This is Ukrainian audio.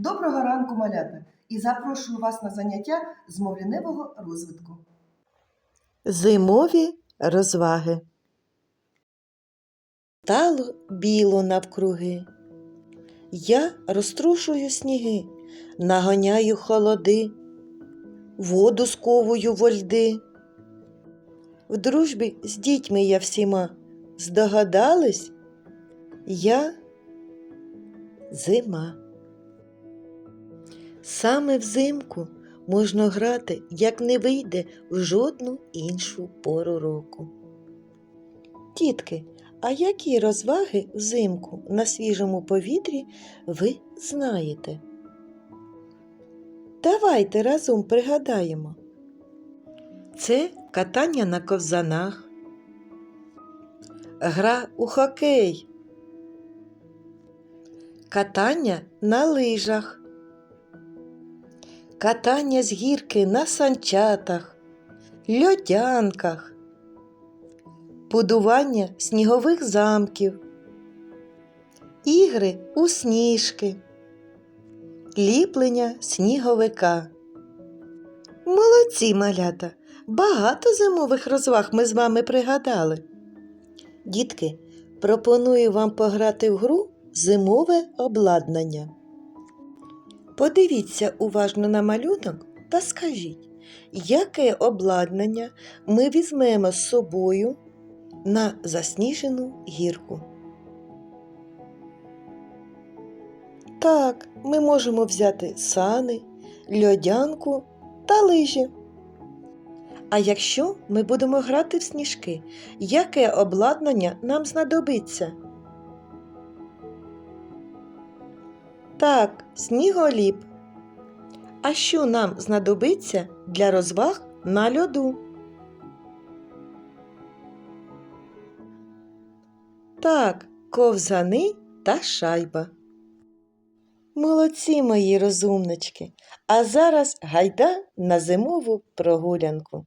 Доброго ранку, малята! І запрошую вас на заняття з мовляневого розвитку. Зимові розваги. Стало біло навкруги. Я розтрушую сніги, нагоняю холоди, воду сковую во льди. В дружбі з дітьми я всіма здогадались, я зима. Саме взимку можна грати, як не вийде в жодну іншу пору року. Тітки, а які розваги взимку на свіжому повітрі ви знаєте? Давайте разом пригадаємо. Це катання на ковзанах, гра у хокей, катання на лижах, катання з гірки на санчатах, льодянках, будування снігових замків, ігри у сніжки, ліплення сніговика. Молодці малята! Багато зимових розваг ми з вами пригадали. Дітки, пропоную вам пограти в гру зимове обладнання. Подивіться уважно на малюнок та скажіть, яке обладнання ми візьмемо з собою на засніжену гірку. Так, ми можемо взяти сани, льодянку та лижі. А якщо ми будемо грати в сніжки, яке обладнання нам знадобиться? Так, сніголіп. А що нам знадобиться для розваг на льоду? Так, ковзани та шайба. Молодці мої розумнички. А зараз гайда на зимову прогулянку.